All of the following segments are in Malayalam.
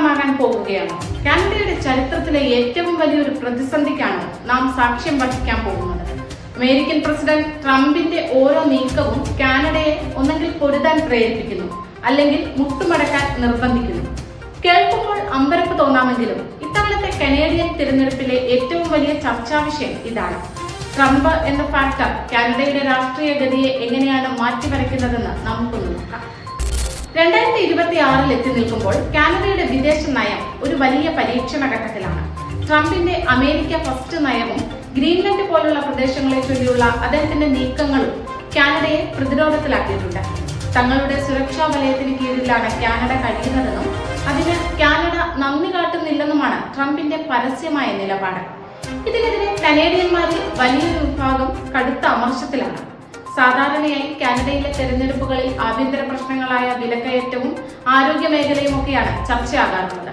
കാരണമാകാൻ പോകുകയാണ്. കാനഡയുടെ ചരിത്രത്തിലെ ഏറ്റവും വലിയൊരു പ്രതിസന്ധിക്കാണ് നാം സാക്ഷ്യം വഹിക്കാൻ പോകുന്നത്. അമേരിക്കൻ പ്രസിഡന്റ് ട്രംപിന്റെ ഓരോ നീക്കവും കാനഡയെ ഒന്നെങ്കിൽ പൊരുതാൻ പ്രേരിപ്പിക്കുന്നു അല്ലെങ്കിൽ മുട്ടുമടക്കാൻ നിർബന്ധിക്കുന്നു. കേൾക്കുമ്പോൾ അമ്പരപ്പ് തോന്നാമെങ്കിലും ഇത്തവണത്തെ കനേഡിയൻ തിരഞ്ഞെടുപ്പിലെ ഏറ്റവും വലിയ ചർച്ചാ വിഷയം ഇതാണ്. ട്രംപ് എന്ന ഫാക്ടർ കാനഡയുടെ രാഷ്ട്രീയ ഗതിയെ എങ്ങനെയാണ് മാറ്റിമറിക്കുന്നതെന്ന് നമുക്കൊന്ന് നോക്കാം. രണ്ടായിരത്തി ഇരുപത്തി ആറിൽ എത്തി നിൽക്കുമ്പോൾ കാനഡയുടെ വിദേശ നയം ഒരു വലിയ പരീക്ഷണ ഘട്ടത്തിലാണ്. ട്രംപിന്റെ അമേരിക്ക ഫസ്റ്റ് നയവും ഗ്രീൻലൻഡ് പോലുള്ള പ്രദേശങ്ങളെ ചൊല്ലിയുള്ള അദ്ദേഹത്തിന്റെ നീക്കങ്ങളും കാനഡയെ പ്രതിരോധത്തിലാക്കിയിട്ടുണ്ട്. തങ്ങളുടെ സുരക്ഷാ വലയത്തിന് കീഴിലാണ് കാനഡ കഴിയുന്നതെന്നും അതിന് കാനഡ നന്ദി കാട്ടുന്നില്ലെന്നുമാണ് ട്രംപിന്റെ പരസ്യമായ നിലപാട്. ഇതിനെതിരെ കനേഡിയന്മാരിൽ വലിയൊരു വിഭാഗം കടുത്ത അമർഷത്തിലാണ്. സാധാരണയായി കാനഡയിലെ തെരഞ്ഞെടുപ്പുകളിൽ ആഭ്യന്തര പ്രശ്നങ്ങളായ വിലക്കയറ്റവും ആരോഗ്യ മേഖലയും ഒക്കെയാണ് ചർച്ചയാകാറുള്ളത്.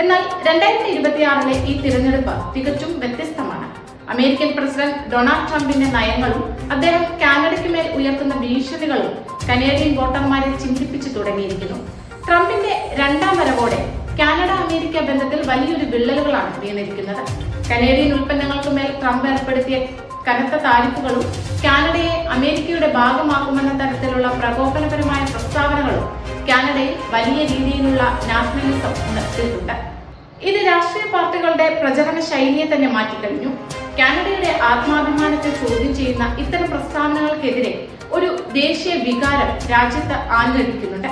എന്നാൽ രണ്ടായിരത്തി ഇരുപത്തിയാറിലെ ഈ തിരഞ്ഞെടുപ്പ് തികച്ചും വ്യത്യസ്തമാണ്. അമേരിക്കൻ പ്രസിഡന്റ് ഡൊണാൾഡ് ട്രംപിന്റെ നയങ്ങളും അദ്ദേഹം കാനഡയ്ക്ക് മേൽ ഉയർത്തുന്ന ഭീഷണികളും കനേഡിയൻ വോട്ടർമാരെ ചിന്തിപ്പിച്ചു തുടങ്ങിയിരിക്കുന്നു. ട്രംപിന്റെ രണ്ടാം വരവോടെ കാനഡ അമേരിക്ക ബന്ധത്തിൽ വലിയൊരു വിള്ളലുകളാണ് വീണിരിക്കുന്നത്. കനേഡിയൻ ഉൽപ്പന്നങ്ങൾക്ക് മേൽ ട്രംപ് ഏർപ്പെടുത്തിയ കനത്ത താരിഫുകളും അമേരിക്കയുടെ ഭാഗമാക്കുമെന്ന തരത്തിലുള്ള പ്രകോപനപരമായ പ്രസ്താവനകളും കാനഡയിൽ വലിയ രീതിയിലുള്ള നാഷണലിസം ഉണർത്തിയിട്ടുണ്ട്. ഇത് രാഷ്ട്രീയ പാർട്ടികളുടെ പ്രചരണ ശൈലിയെ തന്നെ മാറ്റിക്കഴിഞ്ഞു. കാനഡയുടെ ആത്മാഭിമാനത്തെ ചോദ്യം ചെയ്യുന്ന ഇത്തരം പ്രസ്താവനകൾക്കെതിരെ ഒരു ദേശീയ വികാരം രാജ്യത്ത് ആഞ്ഞടിക്കുന്നുണ്ട്.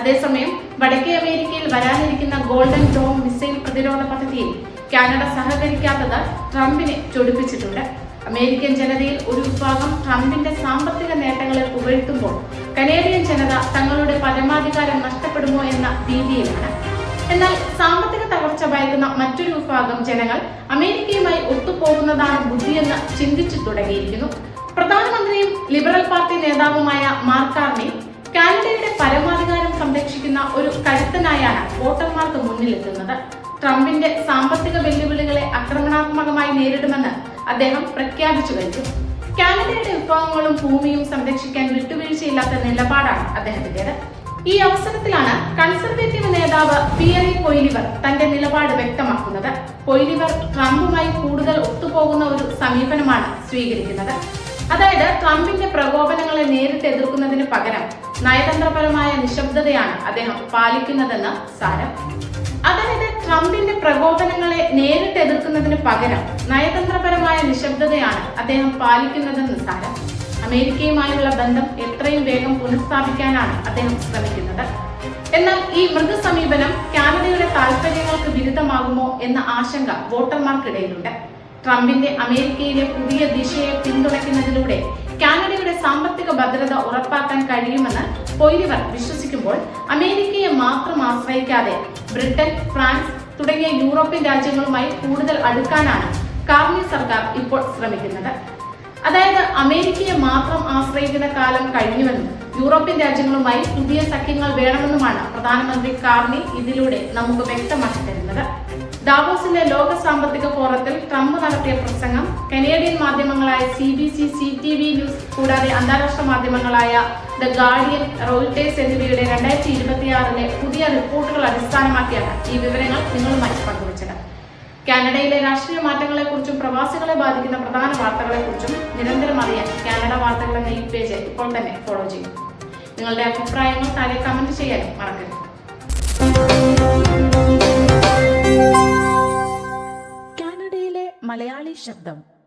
അതേസമയം വടക്കേ അമേരിക്കയിൽ വരാനിരിക്കുന്ന ഗോൾഡൻ ഡോം മിസൈൽ പ്രതിരോധ പദ്ധതിയിൽ കാനഡ സഹകരിക്കാത്തത് ട്രംപിനെ ചൊടിപ്പിച്ചിട്ടുണ്ട്. അമേരിക്കൻ ജനതയിൽ ഒരു വിഭാഗം ട്രംപിന്റെ സാമ്പത്തിക നേട്ടങ്ങളെ പുകഴ്ത്തുമ്പോൾ കനേഡിയൻ ജനത തങ്ങളുടെ പരമാധികാരം നഷ്ടപ്പെടുമോ എന്ന ഭീതിയിലാണ്. എന്നാൽ സാമ്പത്തിക തകർച്ച ഭയക്കുന്ന മറ്റൊരു വിഭാഗം ജനങ്ങൾ അമേരിക്കയുമായി ഒത്തുപോകുന്നതാണ് ബുദ്ധിയെന്ന് ചിന്തിച്ചു തുടങ്ങിയിരിക്കുന്നു. പ്രധാനമന്ത്രിയും ലിബറൽ പാർട്ടി നേതാവുമായ മാർക്കാർണി കാനഡയുടെ പരമാധികാരം സംരക്ഷിക്കുന്ന ഒരു കരുത്തനായാണ് വോട്ടർമാർക്ക് മുന്നിലെത്തുന്നത്. ട്രംപിന്റെ സാമ്പത്തിക വെല്ലുവിളികളെ ആക്രമണാത്മകമായി നേരിടുമെന്ന് അദ്ദേഹം പ്രഖ്യാപിച്ചു കഴിഞ്ഞു കാനഡയുടെ വിഭവങ്ങളും ഭൂമിയും സംരക്ഷിക്കാൻ വിട്ടുവീഴ്ചയില്ലാത്ത നിലപാടാണ് അദ്ദേഹത്തിന്റേത് ഈ അവസരത്തിലാണ് കൺസർവേറ്റീവ് നേതാവ് പിയറി കൊയ്ലിവർ തന്റെ നിലപാട് വ്യക്തമാക്കുന്നത്. കൊയ്ലിവർ ട്രംപുമായി കൂടുതൽ ഒത്തുപോകുന്ന ഒരു സമീപനമാണ് സ്വീകരിക്കുന്നത്. അതായത് ട്രംപിന്റെ പ്രകോപനങ്ങളെ നേരിട്ട് എതിർക്കുന്നതിന് പകരം നയതന്ത്രപരമായ നിശബ്ദതയാണ് അദ്ദേഹം പാലിക്കുന്നതെന്ന് സാരം. അതായത് ട്രംപിന്റെ പ്രകോപനങ്ങളെ നേരിട്ട് എതിർക്കുന്നതിന് പകരം നയതന്ത്രപരമായ നിശബ്ദതയാണ് അദ്ദേഹം പാലിക്കുന്നതെന്ന് സാരം. അമേരിക്കയുമായുള്ള ബന്ധം എത്രയും വേഗം പുനഃസ്ഥാപിക്കാനാണ് അദ്ദേഹം ശ്രമിക്കുന്നത്. എന്നാൽ ഈ മൃദു സമീപനം കാനഡയുടെ താൽപര്യങ്ങൾക്ക് വിരുദ്ധമാകുമോ എന്ന ആശങ്ക വോട്ടർമാർക്കിടയിലുണ്ട്. ട്രംപിന്റെ അമേരിക്കയിലെ പുതിയ ദിശയെ പിന്തുണയ്ക്കുന്നതിലൂടെ കാനഡയുടെ സാമ്പത്തിക ഭദ്രത ഉറപ്പാക്കാൻ കഴിയുമെന്ന് പൊയ്ലിവർ വിശ്വസിക്കുമ്പോൾ അമേരിക്കയെ മാത്രം ആശ്രയിക്കാതെ ബ്രിട്ടൻ ഫ്രാൻസ് തുടങ്ങിയ യൂറോപ്യൻ രാജ്യങ്ങളുമായി കൂടുതൽ അടുക്കാനാണ് കാർണി സർക്കാർ ഇപ്പോൾ ശ്രമിക്കുന്നത്. അതായത് അമേരിക്കയെ മാത്രം ആശ്രയിക്കുന്ന കാലം കഴിഞ്ഞുവെന്നും യൂറോപ്യൻ രാജ്യങ്ങളുമായി പുതിയ സഖ്യങ്ങൾ വേണമെന്നുമാണ് പ്രധാനമന്ത്രി കാർണി ഇതിലൂടെ നമുക്ക് വ്യക്തമാക്കി തരുന്നത്. ദാവോസിലെ ലോക സാമ്പത്തിക ഫോറത്തിൽ ട്രംപ് നടത്തിയ പ്രസംഗം Canadian മാധ്യമങ്ങളായ C B C C T V news കൂടാതെ അന്താരാഷ്ട്ര മാധ്യമങ്ങളായ ദ ഗാർഡിയൻ റോയിട്ടേഴ്സ് എന്നിവയുടെ രണ്ടായിരത്തി ഇരുപത്തിയാറിലെ പുതിയ റിപ്പോർട്ടുകൾ അടിസ്ഥാനമാക്കിയാണ് ഈ വിവരങ്ങൾ നിങ്ങളുമായി പങ്കുവച്ചത്. കാനഡയിലെ രാഷ്ട്രീയ മാറ്റങ്ങളെക്കുറിച്ചും പ്രവാസികളെ ബാധിക്കുന്ന പ്രധാന വാർത്തകളെക്കുറിച്ചും നിരന്തരം അറിയാൻ കാനഡ വാർത്തകൾ എന്ന ഈ പേജ് ഇപ്പോൾ തന്നെ ഫോളോ ചെയ്യും. നിങ്ങളുടെ അഭിപ്രായങ്ങൾ താഴെ കമന്റ് ചെയ്യാനും മറക്കരുത്. മലയാളി ശബ്ദം.